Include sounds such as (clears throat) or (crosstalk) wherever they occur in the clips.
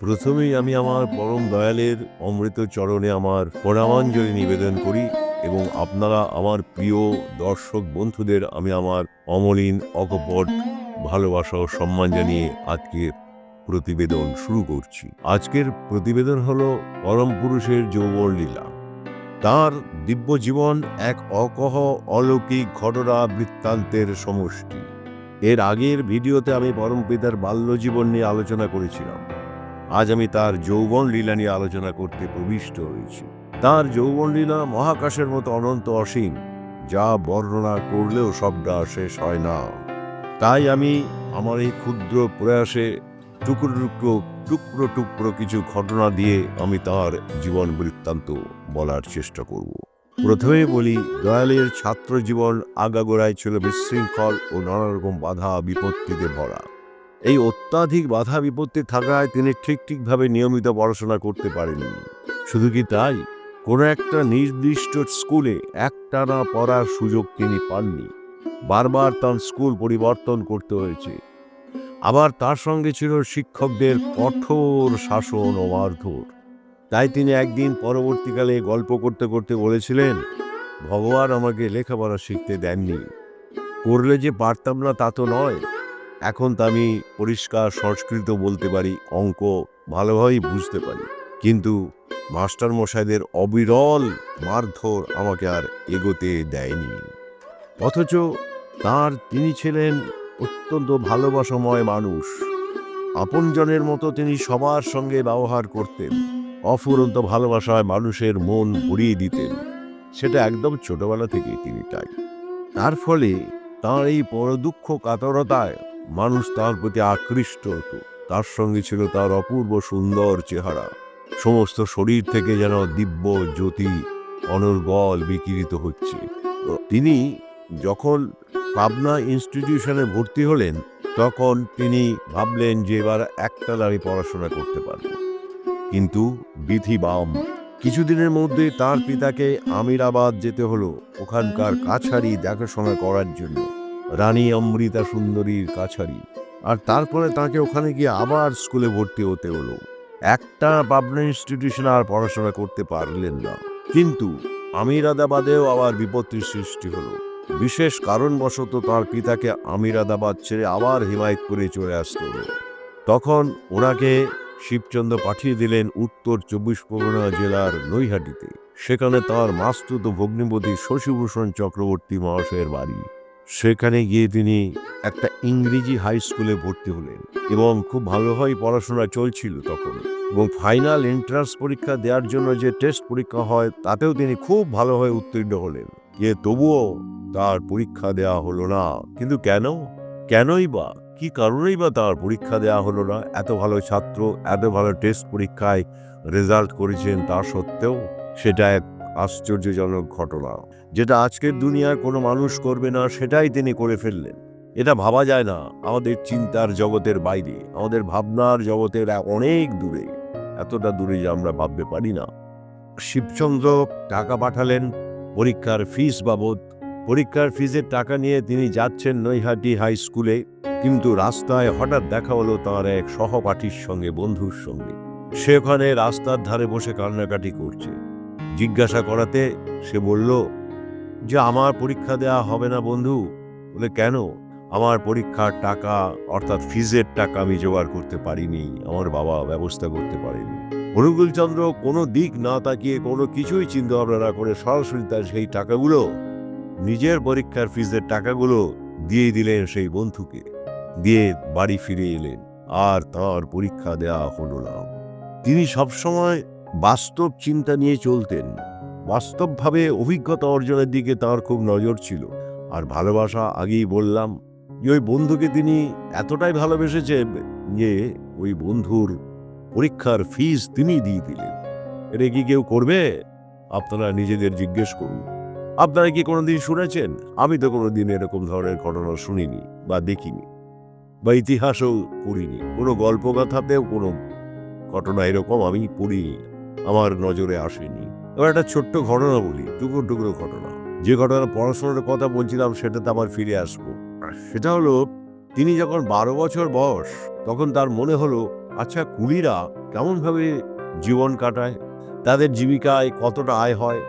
প্রথমেই আমি আমার পরম দয়ালের অমৃত চরণে আমার প্রণামাঞ্জলি নিবেদন করি এবং আপনারা আমার প্রিয় দর্শক বন্ধুদের আমি আমার অমলিন, অকপট, ভালোবাসা ও সম্মান জানিয়ে আজকে প্রতিবেদন শুরু করছি। আজকের প্রতিবেদন হল পরম পুরুষের যৌবন লীলা। তার দিব্য জীবন এক অকহ অলৌকিক ঘটনা বৃত্তান্তের সমষ্টি। এর আগের ভিডিওতে আমি পরম পিতার বাল্য জীবন নিয়ে আলোচনা করেছিলাম। আজ আমি তার যৌবন লীলা নিয়ে আলোচনা করতে প্রবিষ্ট হয়েছি। তার যৌবন লীলা মহাকাশের মতো অনন্ত অসীম, যা বর্ণনা করলেও সবটা শেষ হয় না। তাই আমি আমার এই ক্ষুদ্র প্রয়াসে টুকরো টুকরো টুকরো টুকরো কিছু ঘটনা দিয়ে আমি তার জীবন বৃত্তান্ত বলার চেষ্টা করব। প্রথমে বলি দয়ালের ছাত্র জীবন আগাগোড়ায় ছিল বিশৃঙ্খল ও নানা রকম বাধা বিপত্তিতে ভরা। এই অত্যাধিক বাধা বিপত্তি থাকায় তিনি ঠিক ঠিকভাবে নিয়মিত পড়াশোনা করতে পারেননি। শুধু কি তাই? কোনো একটা নির্দিষ্ট স্কুলে একটানা পড়ার সুযোগ তিনি পাননি। বারবার তার স্কুল পরিবর্তন করতে হয়েছে। আবার তার সঙ্গে ছিল শিক্ষকদের কঠোর শাসন ও মারধর। তাই তিনি একদিন পরবর্তীকালে গল্প করতে করতে বলেছিলেন, ভগবান আমাকে লেখাপড়া শিখতে দেননি। করলে যে পারতাম না তা তো নয়। এখন তো আমি পরিষ্কার সংস্কৃত বলতে পারি, অঙ্ক ভালোভাবেই বুঝতে পারি। কিন্তু মাস্টার মশাইদের অবিরল মারধর আমাকে আর এগোতে দেয়নি। অথচ তার তিনি ছিলেন অত্যন্ত ভালোবাসাময় মানুষ। আপনজনের মতো তিনি সবার সঙ্গে ব্যবহার করতেন, অফুরন্ত ভালোবাসায় মানুষের মন ভরিয়ে দিতেন। সেটা একদম ছোটবেলা থেকেই তিনি তাই। তার ফলে তাঁর এই পরদুঃখ কাতরতায় মানুষ তার প্রতি আকৃষ্ট হতো। তার সঙ্গে ছিল তার অপূর্ব সুন্দর চেহারা। সমস্ত শরীর থেকে যেন দিব্য জ্যোতি অনর্গল বিকিরিত হচ্ছে। তিনি যখন পাবনা ইনস্টিটিউশনে ভর্তি হলেন, তখন তিনি ভাবলেন যে এবার একটা একটালারই পড়াশোনা করতে পারব। কিন্তু বিধি বাম। কিছুদিনের মধ্যে তার পিতাকে আমিরাবাদ যেতে হলো, ওখানকার কাছারি দেখাশোনা করার জন্য। রানী অমৃতা সুন্দরীর কাছারি। আর তারপরে তাকে ওখানে গিয়ে আবার স্কুলে ভর্তি হতে হলো। একটা পাবনা ইনস্টিটিউশনে আর পড়াশোনা করতে পারলেন না। কিন্তু আমিরাদাবাদেও আবার বিপত্তির সৃষ্টি হলো। বিশেষ কারণবশত তার পিতাকে আমিরাদাবাদ ছেড়ে আবার হিমায়তপুরে চলে আসতে হলো। তখন ওনাকে শিবচন্দ্র পাঠিয়ে দিলেন উত্তর চব্বিশ পরগনা জেলার নৈহাটিতে। সেখানে তার মাস্তুত ভগ্নিপতি শশীভূষণ চক্রবর্তী মহাশয়ের বাড়ি। সেখানে গিয়ে তিনি একটা ইংরেজি হাই স্কুলে ভর্তি হলেন এবং খুব ভালোভাবে পড়াশোনা চলছিল তখন। এবং ফাইনাল এন্ট্রান্স পরীক্ষা দেওয়ার জন্য যে টেস্ট পরীক্ষা হয়, তাতেও তিনি খুব ভালোভাবে উত্তীর্ণ হলেন। যে তবুও তার পরীক্ষা দেওয়া হলো না। কিন্তু কেন? কেনই বা? কি কারণেই বা তার পরীক্ষা দেওয়া হলো না? এত ভালো ছাত্র, এত ভালো টেস্ট পরীক্ষায় রেজাল্ট করেছেন তা সত্ত্বেও সেটা এক আশ্চর্যজনক ঘটনা, যেটা আজকের দুনিয়ার কোনো মানুষ করবে না, সেটাই তিনি করে ফেললেন। এটা ভাবা যায় না, আমাদের চিন্তার জগতের বাইরে, আমাদের ভাবনার জগতের অনেক দূরে। এতটা দূরে যে আমরা ভাবতে পারি না। শিবচন্দ্র টাকা পাঠালেন, পরীক্ষার ফিস বাবদ। পরীক্ষার ফিজের টাকা নিয়ে তিনি যাচ্ছেন নৈহাটি হাই স্কুলে, কিন্তু রাস্তায় হঠাৎ দেখা হলো তার এক সহপাঠীর সঙ্গে, বন্ধুর সঙ্গে। সে ওখানে রাস্তার ধারে বসে কান্নাকাটি করছে। জিজ্ঞাসা করাতে সে বলল, যে আমার পরীক্ষা দেওয়া হবে না বন্ধু। বলে, কেন? আমার পরীক্ষার টাকা, অর্থাৎ ফিজের টাকা আমি জোগাড় করতে পারিনি। আমার বাবা ব্যবস্থা করতে পারেনি অনুকূলচন্দ্র কোনো দিক না তাকিয়ে কোনো কিছুই চিন্তা ভাবনা করে সরাসরি তার সেই টাকাগুলো, নিজের পরীক্ষার ফিজের টাকাগুলো দিয়ে দিলেন সেই বন্ধুকে। দিয়ে বাড়ি ফিরে এলেন, আর তার পরীক্ষা দেওয়া হলো না। তিনি সবসময় বাস্তব চিন্তা নিয়ে চলতেন। বাস্তবভাবে অভিজ্ঞতা অর্জনের দিকে তার খুব নজর ছিল। আর ভালোবাসা আগেই বললাম যে, ওই বন্ধুকে তিনি এতটাই ভালোবেসেছেন যে, ওই বন্ধুর পরীক্ষার ফিস তিনি দিয়ে দিলেন। এটা কি কেউ করবে? আপনারা নিজেদের জিজ্ঞেস করুন। আপনারা কি কোনোদিন শুনেছেন? আমি তো কোনোদিন এরকম ধরনের ঘটনা শুনিনি বা দেখিনি বা ইতিহাসও পড়িনি। কোনো গল্পগাথাতেও কোনো ঘটনা এরকম আমি পড়িনি। আমার নজরে আসেনি। এবার একটা ছোট্ট ঘটনা বলি, টুকরো টুকরো ঘটনা। যে ঘটনা পড়াশোনার কথা বলছিলাম, সেটাতে আবার ফিরে আসব। সেটা হলো, তিনি যখন বারো বছর বয়স, তখন তার মনে হলো আচ্ছা কুলিরা কেমনভাবে জীবন কাটায়? তাদের জীবিকায় কতটা আয় হয়?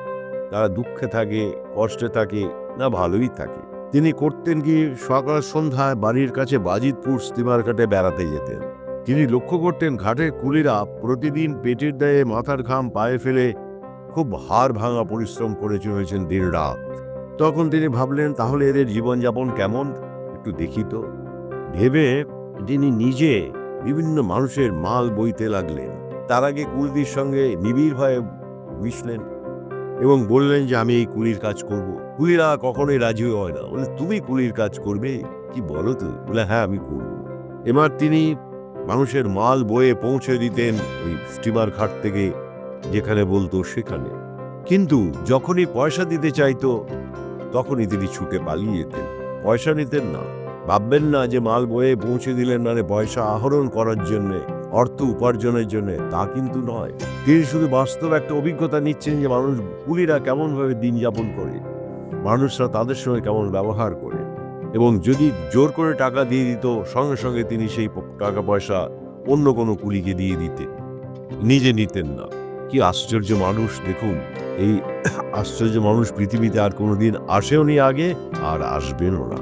তারা দুঃখে থাকে, কষ্টে থাকে, না ভালোই থাকে? তিনি করতেন কি, সকাল সন্ধ্যায় বাড়ির কাছে বাজিতপুর স্টিমার ঘাটে বেড়াতে যেতেন। তিনি লক্ষ্য করতেন ঘাটের কুলিরা প্রতিদিন পেটের দায়ে মাথার ঘাম পায়ে ফেলে খুব হাড় ভাঙা পরিশ্রম করে চলেছেন দিন রাত। তখন তিনি ভাবলেন, তাহলে এদের জীবনযাপন কেমন? একটু দেখি তো। ভেবে তিনি নিজে বিভিন্ন মানুষের মাল বইতে লাগলেন। তার আগে কুলদির সঙ্গে নিবিড়ভাবে মিশলেন এবং বললেন যে, আমি এই কুলির কাজ করব। কুলিরা কখনোই রাজি হয় না। বলে, তুমি কুলির কাজ করবে? কি বলো তো? বলে হ্যাঁ আমি করব। এবার তিনি মানুষের মাল বয়ে পৌঁছে দিতেন ওই স্টিমার ঘাট থেকে, যেখানে বলতো সেখানে। কিন্তু যখনই পয়সা দিতে চাইতো, তখনই তিনি ছুটে পালিয়ে যেতেন। পয়সা নিতেন না। ভাববেন না যে মাল বয়ে পৌঁছে দিলেন মানে পয়সা আহরণ করার জন্য, অর্থ উপার্জনের জন্য, তা কিন্তু নয়। তিনি শুধু বাস্তব একটা অভিজ্ঞতা নিচ্ছেন যে মানুষ কুলিরা কেমনভাবে দিন যাপন করে। মানুষরা তাদের সঙ্গে কেমন ব্যবহার করে। এবং যদি জোর করে টাকা দিয়ে দিত, সঙ্গে সঙ্গে তিনি সেই টাকা পয়সা অন্য কোনো কুলিকে দিয়ে দিতেন। নিজে নিতেন না। কি আশ্চর্য মানুষ, দেখুন, এই (coughs) আশ্চর্য মানুষ পৃথিবীতে আর কোনোদিন আসেওনি আগে, আর আসবেনও না।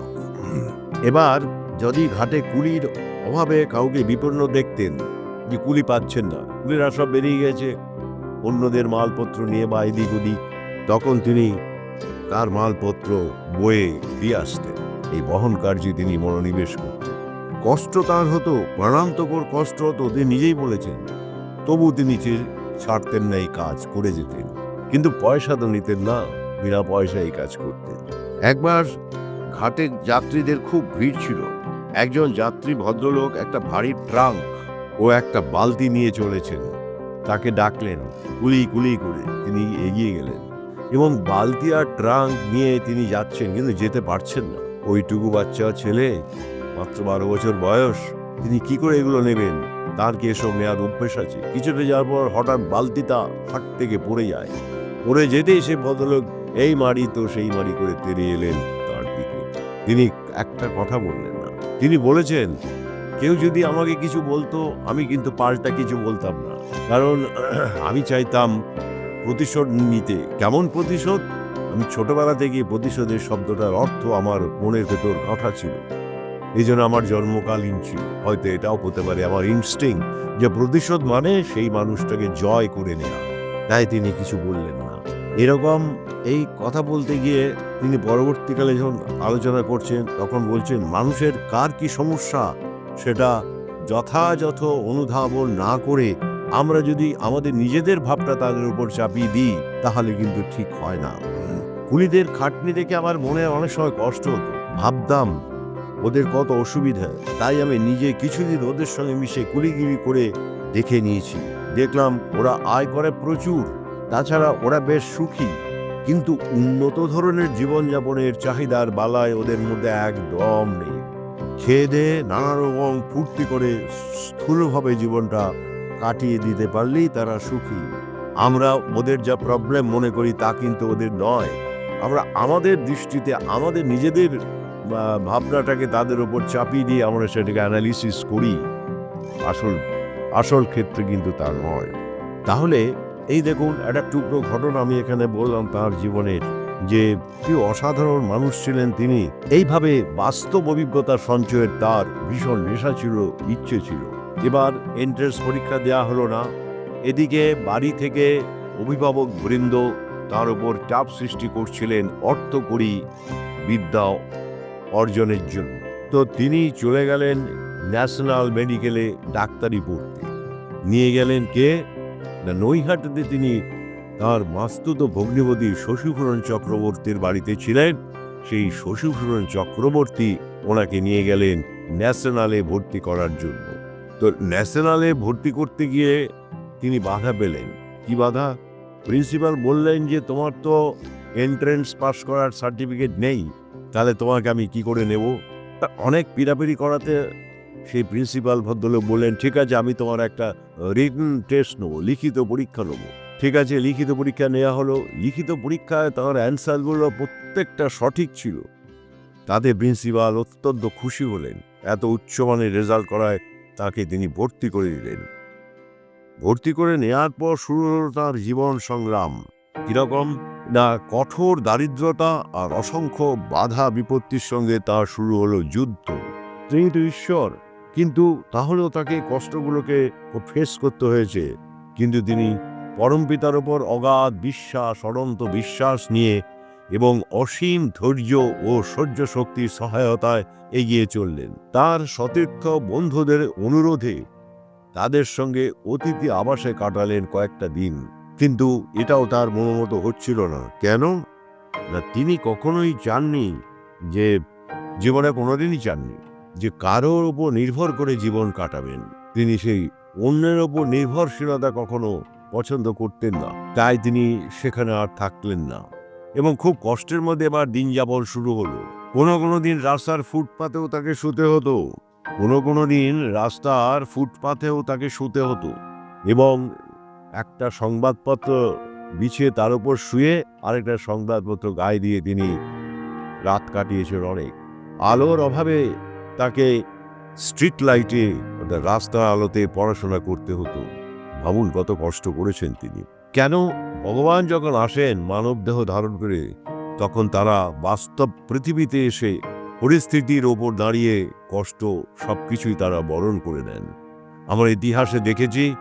এবার, যদি ঘাটে কুলির অভাবে কাউকে বিপন্ন দেখতেন, যে কুলি পাচ্ছেন না, কুলিরা সব বেরিয়ে গেছে। অন্যদের মালপত্র নিয়ে বা এদিক তখন তিনি তার মালপত্র বয়ে দিয়ে আসতেন। এই বহন কার্যে তিনি মনোনিবেশ করতেন। কষ্ট তার হতো, প্রাণান্তকর কষ্ট হতো তিনি নিজেই বলেছেন। তবু তিনি ছাড়তেন না এই কাজ, করে যেতেন। কিন্তু পয়সা তো নিতেন না, বিনা পয়সা এই কাজ করতেন। একবার ঘাটে যাত্রীদের খুব ভিড় ছিল। একজন যাত্রী ভদ্রলোক একটা ভারী ট্রাঙ্ক ও একটা বালতি নিয়ে চলেছেন। তাকে ডাকলেন কুলি কুলি করে তিনি এগিয়ে গেলেন। এবং বালতি আর ট্রাঙ্ক নিয়ে তিনি যাচ্ছেন, কিন্তু যেতে পারছেন না। ওইটুকু বাচ্চা ছেলে, মাত্র বারো বছর বয়স, তিনি কি করে এগুলো নেবেন? তার কি এসব নেওয়ার অভ্যেস আছে? কিছুটা যাওয়ার পর হঠাৎ বালতিটা হাট থেকে পড়ে যায়। পড়ে যেতেই সে ভদ্রলোক, এই মারি তো সেই মারি করে তেড়ে এলেন তার দিকে। তিনি একটা কথা বললেন না। তিনি বলেছেন, কেউ যদি আমাকে কিছু বলতো, আমি কিন্তু পাল্টা কিছু বলতাম না। কারণ, (clears throat) আমি চাইতাম প্রতিশোধ নিতে। কেমন প্রতিশোধ? আমি ছোটবেলা থেকে প্রতিশোধের শব্দটার অর্থ আমার মনের ভেতর কথা ছিল। এই জন্য আমার জন্মকালীন ছিল। হয়তো এটাও হতে পারে আমার ইনস্টিং যে প্রতিশোধ মানে সেই মানুষটাকে জয় করে নেওয়া তাই তিনি কিছু বললেন না। এরকম এই কথা বলতে গিয়ে তিনি পরবর্তীকালে যখন আলোচনা করছেন, তখন বলছেন, মানুষের কার কি সমস্যা? সেটা যথাযথ অনুধাবন না করে আমরা যদি আমাদের নিজেদের ভাবটা তাদের উপর চাপিয়ে দিই, তাহলে কিন্তু ঠিক হয় না। কুলিদের খাটনি দেখে আমার মনে অনেক সময় কষ্ট হতো। ভাবতাম, ওদের কত অসুবিধা। তাই আমি নিজে কিছুদিন ওদের সঙ্গে মিশে কুলিগিরি করে দেখে নিয়েছি। দেখলাম ওরা আয় করে প্রচুর, তাছাড়া ওরা বেশ সুখী। কিন্তু উন্নত ধরনের জীবনযাপনের চাহিদার বালায় ওদের মধ্যে একদম নেই। খেয়ে দেয়ে নানা রকম ফুর্তি করে স্থূলভাবে জীবনটা কাটিয়ে দিতে পারলেই তারা সুখী। আমরা ওদের যা প্রবলেম মনে করি তা কিন্তু ওদের নয়। আমরা আমাদের দৃষ্টিতে, আমাদের নিজেদের ভাবনাটাকে তাদের উপর চাপিয়ে দিয়ে আমরা সেটাকে অ্যানালিসিস করি। আসল আসল ক্ষেত্রে কিন্তু তা নয়। তাহলে এই দেখুন, একটা টুকরো ঘটনা আমি এখানে বললাম তার জীবনের, যে কি অসাধারণ মানুষ ছিলেন তিনি। এইভাবে বাস্তব অভিজ্ঞতা সঞ্চয়ের তার ভীষণ নেশা ছিল, ইচ্ছে ছিল। এবার এন্ট্রেন্স পরীক্ষা দেওয়া হলো না। এদিকে বাড়ি থেকে অভিভাবক বৃন্দ তার উপর চাপ সৃষ্টি করছিলেন অর্থকরী বিদ্যা অর্জনের জন্য। তো তিনি চলে গেলেন ন্যাশনাল মেডিকেলে ডাক্তারি পড়তে। নিয়ে গেলেন কে? না, নৈহাটিতে তিনি তার মাস্তুত ভগ্নিপতি শশীভূষণ চক্রবর্তীর বাড়িতে ছিলেন। সেই শশীভূষণ চক্রবর্তী ওনাকে নিয়ে গেলেন ন্যাশনালে ভর্তি করার জন্য। তো ন্যাশনালে ভর্তি করতে গিয়ে তিনি বাধা পেলেন। কি বাধা? প্রিন্সিপাল বললেন যে, তোমার তো এন্ট্রেন্স পাস করার সার্টিফিকেট নেই, তাহলে তোমাকে আমি কি করে নেব? তা অনেক পিড়াপিড়ি করাতে সেই প্রিন্সিপাল ভদ্রলোক বললেন, ঠিক আছে, আমি তোমার একটা রিটন টেস্ট নেব, লিখিত পরীক্ষা নেব। ঠিক আছে, লিখিত পরীক্ষা নেওয়া হলো। লিখিত পরীক্ষায় তার অ্যান্সারগুলো প্রত্যেকটা সঠিক ছিল। তাতে প্রিন্সিপাল অত্যন্ত খুশি হলেন। এত উচ্চমানের রেজাল্ট করায় তাকে তিনি ভর্তি করে দিলেন। ভর্তি করে নেয়ার পর শুরু হলো তার জীবন সংগ্রাম। কীরকম? না, কঠোর দারিদ্রতা আর অসংখ্য বাধা বিপত্তির সঙ্গে তার শুরু হলো যুদ্ধ। তিনি তো ঈশ্বর, কিন্তু তাহলেও তাকে কষ্টগুলোকে ফেস করতে হয়েছে। কিন্তু তিনি পরমপিতার ওপর অগাধ বিশ্বাস, অনন্ত বিশ্বাস নিয়ে এবং অসীম ধৈর্য ও সহ্য শক্তির সহায়তায় এগিয়ে চললেন। তার সতীর্থ বন্ধুদের অনুরোধে তাদের সঙ্গে অতিথি আবাসে কাটালেন কয়েকটা দিন। কিন্তু এটাও তার মনোমতো হচ্ছিল না। কেন? না, তিনি কখনোই চাননি যে জীবনে কোনোদিনই চাননি, যে কারোর উপর নির্ভর করে জীবন কাটাবেন। তিনি সেই অন্যের ওপর নির্ভরশীলতা কখনো পছন্দ করতেন না। তাই তিনি সেখানে আর থাকলেন না। এবং খুব কষ্টের মধ্যে এবার দিন যাপন শুরু হলো। কোনো কোনো দিন রাস্তার ফুটপাতেও তাকে শুতে হতো। কোনো কোনো দিন রাস্তার ফুটপাতেও তাকে শুতে হতো। এবং একটা সংবাদপত্র বিছিয়ে তার উপর শুয়ে আরেকটা সংবাদপত্র গায়ে দিয়ে তিনি রাত কাটিয়েছেন অনেক। আলোর অভাবে তাকে স্ট্রিট লাইটে রাস্তার আলোতে পড়াশোনা করতে হতো। ভাবুন কত কষ্ট করেছেন তিনি। কেন ভগবান যখন আসেন মানব দেহ ধারণ করে, তখন তারা বাস্তব পৃথিবীতে এসে পরিস্থিতির ওপর দাঁড়িয়ে কষ্ট সবকিছুই তারা বরণ করে নেন। আমরা ইতিহাসে দেখেছি,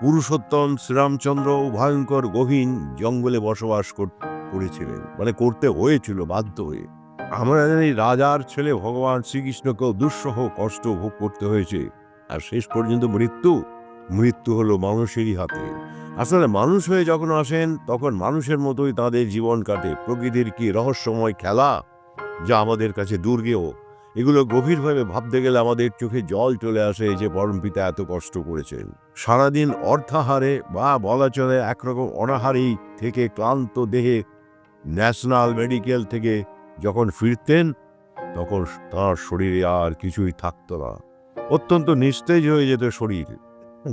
পুরুষোত্তম শ্রীরামচন্দ্র ভয়ঙ্কর গহীন জঙ্গলে বসবাস কর- করেছিলেন। মানে করতে হয়েছিল, বাধ্য হয়ে। আমরা জানি রাজার ছেলে ভগবান শ্রীকৃষ্ণকেও দুঃসহ কষ্ট ভোগ করতে হয়েছে। আর শেষ পর্যন্ত মৃত্যু মৃত্যু হলো মানুষেরই হাতে। আসলে মানুষ হয়ে যখন আসেন, তখন মানুষের মতোই তাদের জীবন কাটে। প্রকৃতির কি রহস্যময় খেলা যা আমাদের কাছে দুর্গেও এগুলো গভীরভাবে ভাবতে গেলে আমাদের চোখে জল চলে আসে যে পরমপিতা এত কষ্ট করেছেন। সারাদিন অর্থাহারে বা বলা চলে একরকম অনাহারেই থেকে ক্লান্ত দেহে ন্যাশনাল মেডিকেল থেকে যখন ফিরতেন, তখন তার শরীরে আর কিছুই থাকতো না। অত্যন্ত নিস্তেজ হয়ে যেত শরীর।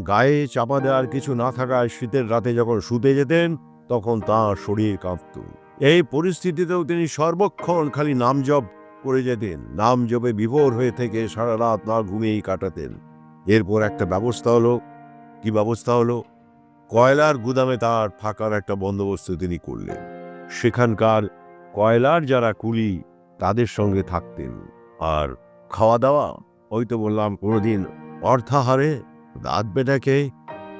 গায়ে চাপা দেওয়ার কিছু না থাকায় শীতের রাতে যখন শুতে যেতেন, তখন তার শরীর কাঁপত। এই পরিস্থিতিতেও তিনি সর্বক্ষণ খালি নাম জপ করে যেতেন। নাম জপে বিভোর হয়ে থেকে সারা রাত না ঘুমিয়েই কাটাতেন। এরপর একটা ব্যবস্থা হলো। কি ব্যবস্থা হলো? কয়লার গুদামে তার থাকার একটা বন্দোবস্ত তিনি করলেন। সেখানকার কয়লার যারা কুলি, তাদের সঙ্গে থাকতেন। আর খাওয়া দাওয়া? ওই তো বললাম, কোনোদিন অর্থাহারে রাত বেটাকে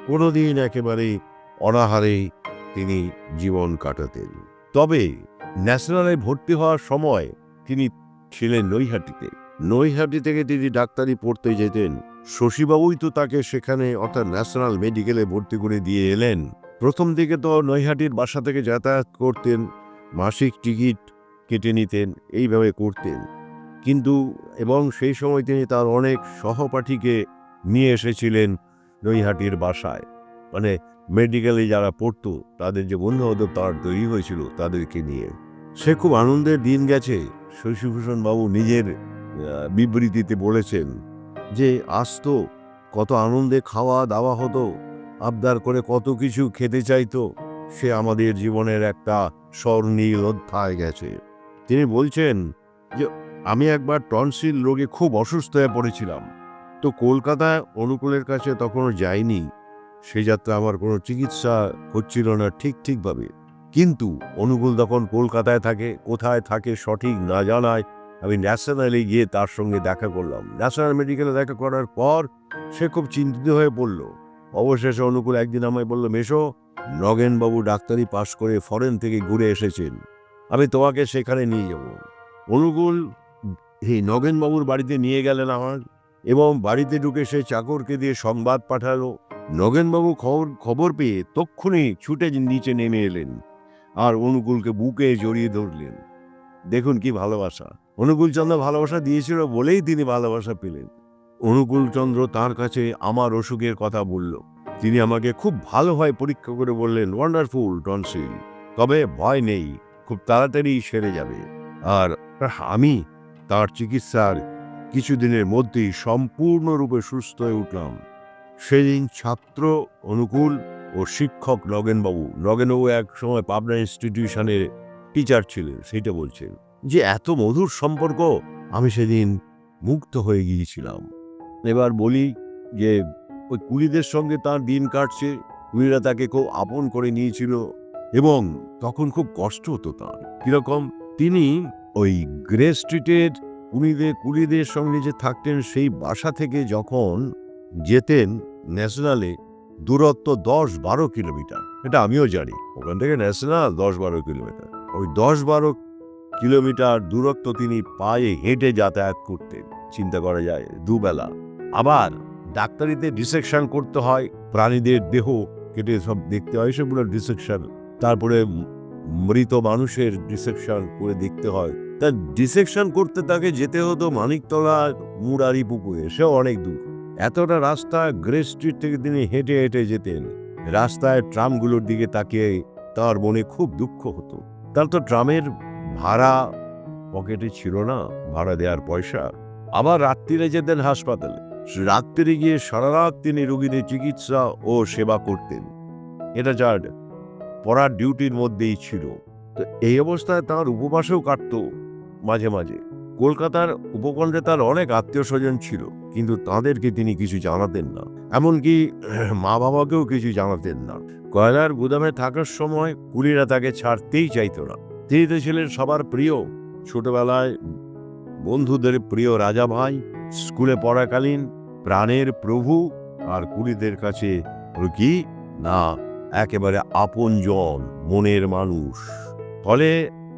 কোনোদিন একেবারে অনাহারেই তিনি জীবন কাটাতেন। তবে ন্যাশনালে ভর্তি হওয়ার সময় তিনি ছিলেন নৈহাটিতে। নৈহাটি থেকে তিনি ডাক্তারি পড়তে যেতেন। শশীবাবুই তো তাকে সেখানে অর্থাৎ ন্যাশনাল মেডিকেলে ভর্তি করে দিয়ে এলেন। প্রথম দিকে তো নৈহাটির বাসা থেকে যাতায়াত করতেন, মাসিক টিকিট কেটে নিতেন, এইভাবে করতেন। কিন্তু এবং সেই সময় তিনি তার অনেক সহপাঠীকে নিয়ে এসেছিলেন নৈহাটির বাসায়। মানে মেডিকেলে যারা পড়তো, তাদের যে বন্ধু বান্ধব তার তৈরি হয়েছিল তাদেরকে নিয়ে। সে খুব আনন্দের দিন গেছে। শশীভূষণ বাবু নিজের বিবৃতিতে বলেছেন যে আসতো কত আনন্দে খাওয়া দাওয়া হতো, আবদার করে কত কিছু খেতে চাইতো, সে আমাদের জীবনের একটা স্বর্ণীল অধ্যায় গেছে। তিনি বলছেন যে, আমি একবার টনসিল রোগে খুব অসুস্থ হয়ে পড়েছিলাম। তো কলকাতায় অনুকূলের কাছে তখনও যাইনি। সে যাত্রা আমার কোনো চিকিৎসা হচ্ছিল না ঠিক ঠিকভাবে। কিন্তু অনুকূল তখন কলকাতায় থাকে, কোথায় থাকে সঠিক না জানায় আমি ন্যাশনালে গিয়ে তার সঙ্গে দেখা করলাম। ন্যাশনাল মেডিকেলে দেখা করার পর সে খুব চিন্তিত হয়ে পড়ল। অবশেষে অনুকূল একদিন আমায় বলল, মেশো, নগেনবাবু ডাক্তারি পাশ করে ফরেন থেকে ঘুরে এসেছেন। আমি তোমাকে সেখানে নিয়ে যাব। অনুকূল, এই নগেনবাবুর বাড়িতে নিয়ে গেলেন আমার। এবং বাড়িতে ঢুকে সে চাকরকে দিয়ে সংবাদ পাঠালো। নগেনবাবু খবর খবর পেয়ে তক্ষুনি ছুটে নিচে নেমে এলেন আর অনুকূলকে বুকে জড়িয়ে ধরলেন। দেখুন কি ভালোবাসা। অনুকূলচন্দ্র ভালোবাসা দিয়েছিল বলেই তিনি ভালোবাসা পেলেন। অনুকূলচন্দ্র তার কাছে আমার অসুখের কথা বলল। তিনি আমাকে খুব ভালোভাবে পরীক্ষা করে বললেন ওয়ান্ডারফুল টনসিল তবে ভয় নেই, খুব তাড়াতাড়ি সেরে যাবে। আর আমি তার চিকিৎসার কিছুদিনের মধ্যেই সম্পূর্ণরূপে সুস্থ হয়ে উঠলাম। সেদিন ছাত্র, অনুকূল ও শিক্ষক নগেনবাবু নগেনবাবু এক সময় পাবনা ইনস্টিটিউশনের টিচার ছিলেন সেটা বলছেন যে, এত মধুর সম্পর্ক, আমি সেদিন মুগ্ধ হয়ে গিয়েছিলাম। এবার বলি যে, ওই কুলিদের সঙ্গে তার দিন কাটছে, কুলিরা তাকে খুব আপন করে নিয়েছিল এবং তখন খুব কষ্ট হতো তার। কীরকম? তিনি ওই গ্রে স্ট্রিটের কুলিদের কুলিদের সঙ্গে যে থাকতেন সেই বাসা থেকে যখন যেতেন ন্যাশনালে দূরত্ব দশ বারো কিলোমিটার। এটা আমিও জানি। ওখান থেকে ন্যাশনাল দশ বারো কিলোমিটার। ওই দশ বারো কিলোমিটার দূরত্ব তিনি পায়ে হেঁটে যাতায়াত করতেন। চিন্তা করা যায়, দুবেলা। আবার ডাক্তারিতে ডিসেকশন করতে হয়, প্রাণীদের দেহ কেটে সব দেখতে হয়, সেগুলো ডিসেকশন। তারপরে মৃত মানুষের ডিসেকশন করে দেখতে হয়। তা ডিসেকশন করতে তাকে যেতে হতো মানিকতলা মুরারি পুকুরে। সে অনেক দূর। এতটা রাস্তা গ্রে স্ট্রিট থেকে তিনি হেঁটে হেঁটে যেতেন। রাস্তায় ট্রামগুলোর দিকে তাকিয়ে তার মনে খুব দুঃখ হতো। তার তো ট্রামের ভাড়া পকেটে ছিল না, ভাড়া দেওয়ার পয়সা। আবার রাত্রিরে যেতেন হাসপাতালে। রাত্রিরে গিয়ে সারা রাত তিনি রোগীদের চিকিৎসা ও সেবা করতেন। এটা যার পড়ার ডিউটির মধ্যেই ছিল। তো এই অবস্থায় তার উপবাসেও কাটতো। মাঝে মাঝে। কলকাতার উপকণ্ঠে তার অনেক আত্মীয় স্বজন ছিল, কিন্তু তাদেরকে তিনি কিছু জানাতেন না। এমনকি মা বাবাকেও কিছু জানাতেন না। কয়লার গুদামে থাকার সময় কুলিরা তাকে ছাড়তেই চাইত না। তিনি তো ছিলেন সবার প্রিয়। ছোটবেলায় বন্ধুদের প্রিয় রাজা ভাই, স্কুলে পড়াকালীন প্রাণের প্রভু আর কুলিদের কাছে কি? না, একেবারে আপনজন, মনের মানুষ। ফলে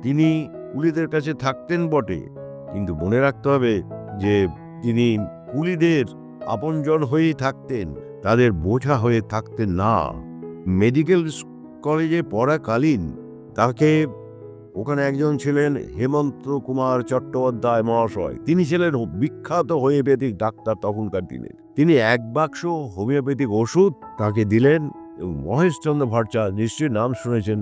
তিনি কুলিদের কাছে থাকতেন বটে, কিন্তু মনে রাখতে হবে যে তিনি কুলিদের আপনজন হয়েই থাকতেন, তাদের বোঝা হয়ে থাকতেন না। মেডিকেল কলেজে পড়াকালীন তাকে ওখানে একজন ছিলেন হেমন্ত কুমার চট্টোপাধ্যায় মহাশয়। তিনি ছিলেন বিখ্যাত হোমিওপ্যাথিক ডাক্তার তখনকার দিনে। তিনি এক বাক্স হোমিওপ্যাথিক ওষুধ তাকে দিলেন এবং মহেশচন্দ্র ভট্টাচার্য নিশ্চয়ই নাম শুনেছেন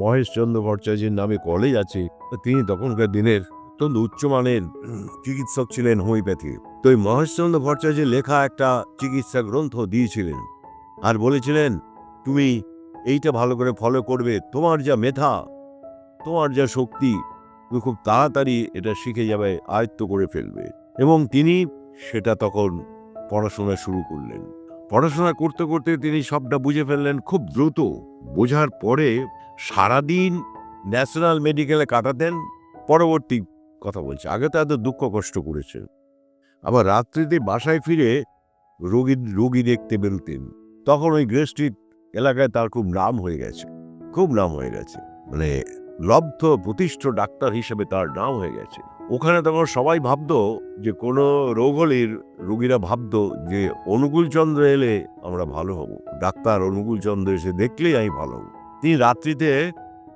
মহেশচন্দ্র ভট্টাচার্যের নামে কলেজ আছে তিনি তখনকার দিনের অত্যন্ত উচ্চমানের চিকিৎসক ছিলেন হোমিওপ্যাথি। তো এই মহেশচন্দ্র ভট্টাচার্যের লেখা একটা চিকিৎসা গ্রন্থ দিয়েছিলেন আর বলেছিলেন, তুমি এইটা ভালো করে ফলো করবে, তোমার যা মেধা, তোমার যা শক্তি, তুমি খুব তাড়াতাড়ি এটা শিখে যাবে, আয়ত্ত করে ফেলবে। এবং তিনি সেটা তখন পড়াশোনা শুরু করলেন। পড়াশোনা করতে করতে তিনি সবটা বুঝে ফেললেন খুব দ্রুত। বোঝার পরে সারাদিন ন্যাশনাল মেডিকেলে কাটাতেন, পরবর্তী কথা বলছে, আগে তো এত দুঃখ কষ্ট করেছেন আবার রাত্রিতে বাসায় ফিরে রোগী রোগী দেখতে বেরোতেন, তখন ওই গ্রে এলাকায় তার খুব নাম হয়ে গেছে, খুব নাম হয়ে গেছে মানে লব্ধ প্রতিষ্ঠ ডাক্তার হিসেবে তার নাম হয়ে গেছে। ওখানে তখন সবাই ভাবতো যে কোনো রোগ হলে রোগীরা ভাবতো যে অনুকূল চন্দ্র এলে আমরা ভালো হব, ডাক্তার অনুকূল চন্দ্র এসে দেখলেই আমি ভালো হব। তিনি রাত্রিতে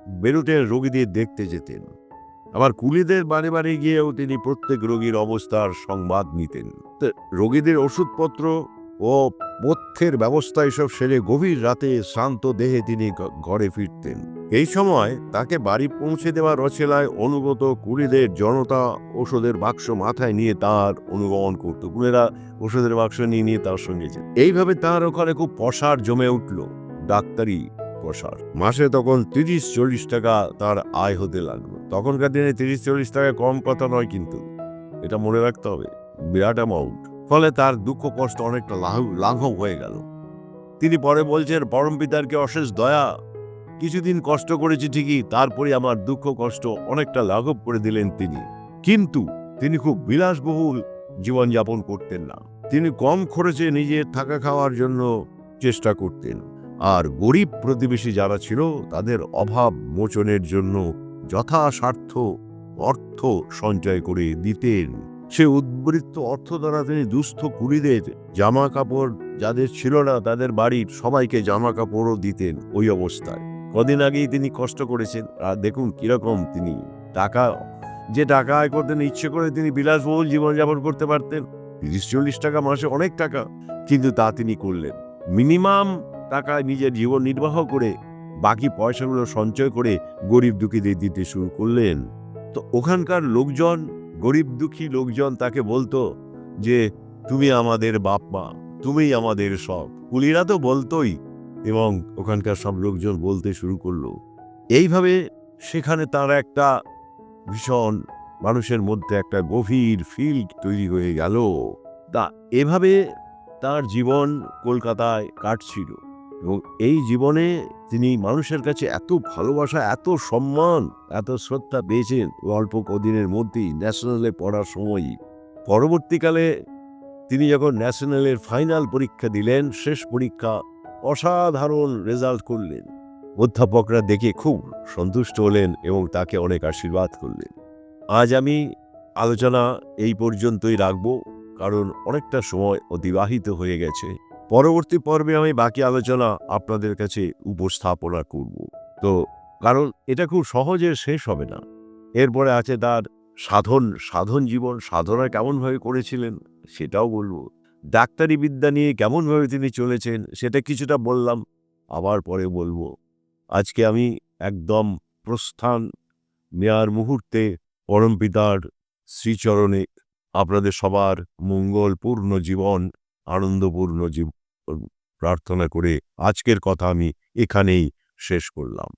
বেরোতেন রোগীদের দেখতে যেতেন। আবার কুলিদের বাড়ি বাড়ি গিয়েও তিনি প্রত্যেক রোগীর অবস্থার সংবাদ নিতেন। রোগীদের ওষুধপত্র ও পথ্যের ব্যবস্থা এসব সেরে গভীর রাতে শান্ত দেহে তিনি ঘরে ফিরতেন। এই সময় তাকে বাড়ি পৌঁছে দেওয়ার রচেলায় অনুগত কুলিদের জনতা ওষুধের বাক্স মাথায় নিয়ে তার অনুগমন করত। কুলেরা ওষুধের বাক্স নিয়ে নিয়ে তার সঙ্গে যেত। এইভাবে তার ওখানে খুব পশার জমে উঠল। ডাক্তারি পশার মাসে তখন তিরিশ চল্লিশ টাকা তার আয় হতে লাগল। তখনকার দিনে তিরিশ চল্লিশ টাকা কম কথা নয় কিন্তু। এটা মনে রাখতে হবে, বিরাট অ্যামাউন্ট ফলে তার দুঃখ কষ্ট অনেকটা লাঘব হয়ে গেল। তিনি পরে বলছেন, পরম পিতারকে অশেষ দয়া। কিছুদিন কষ্ট করেছি ঠিকই তারপরে আমার দুঃখ কষ্ট অনেকটা লাঘব করে দিলেন তিনি। কিন্তু তিনি খুব বিলাসবহুল জীবনযাপন করতেন না। তিনি কম খরচে নিজের থাকা খাওয়ার জন্য চেষ্টা করতেন। আর গরিব প্রতিবেশী যারা ছিল, তাদের অভাব মোচনের জন্য যথাসার্থ অর্থ সঞ্চয় করে দিতেন। সে উদ্বৃত্ত অর্থ দ্বারা তিনি দুস্থ কুলিদের জামা কাপড় যাদের ছিল না, তাদের বাড়ির সবাইকে জামা কাপড়ও দিতেন ওই অবস্থায়। কদিন আগেই তিনি কষ্ট করেছেন। আর দেখুন কীরকম তিনি। টাকা, যে টাকা আয় করতেন ইচ্ছে করে তিনি বিলাসবহুল জীবনযাপন করতে পারতেন। তিরিশ চল্লিশ টাকা মাসে অনেক টাকা। কিন্তু তা তিনি করলেন। মিনিমাম টাকায় নিজের জীবন নির্বাহ করে বাকি পয়সাগুলো সঞ্চয় করে গরিব দুঃখীদের দিতে শুরু করলেন। তো ওখানকার লোকজন, গরিব দুঃখী লোকজন তাকে বলতো যে, তুমি আমাদের বাপ মা, তুমিই আমাদের সব। কুলিরা তো বলতোই এবং ওখানকার সব লোকজন বলতে শুরু করল। এইভাবে সেখানে তার একটা ভীষণ মানুষের মধ্যে একটা গভীর ফিল্ড তৈরি হয়ে গেল। তা এভাবে তার জীবন কলকাতায় কাটছিল। এবং এই জীবনে তিনি মানুষের কাছে এত ভালোবাসা, এত সম্মান, এত শ্রদ্ধা পেয়েছেন অল্প কদিনের মধ্যেই ন্যাশনালে পড়ার সময়ই। পরবর্তীকালে তিনি যখন ন্যাশনালের ফাইনাল পরীক্ষা দিলেন, শেষ পরীক্ষা, অসাধারণ রেজাল্ট করলেন। অধ্যাপকরা দেখে খুব সন্তুষ্ট হলেন এবং তাকে অনেক আশীর্বাদ করলেন। আজ আমি আলোচনা এই পর্যন্তই রাখব, কারণ অনেকটা সময় অতিবাহিত হয়ে গেছে। পরবর্তী পর্বে আমি বাকি আলোচনা আপনাদের কাছে উপস্থাপনা করব। তো, কারণ এটা খুব সহজে শেষ হবে না। এরপরে আছে তার সাধন সাধন জীবন, সাধনা কেমনভাবে করেছিলেন সেটাও বলব। ডাক্তারি বিদ্যা নিয়ে কেমনভাবে তিনি চলেছেন সেটা কিছুটা বললাম, আবার পরে বলব। আজকে আমি একদম প্রস্থান নেয়ার মুহূর্তে পরমপিতার শ্রীচরণে আপনাদের সবার মঙ্গলপূর্ণ জীবন আনন্দপূর্ণ জীব প্রার্থনা করে আজকের কথা আমি এখানেই শেষ করলাম।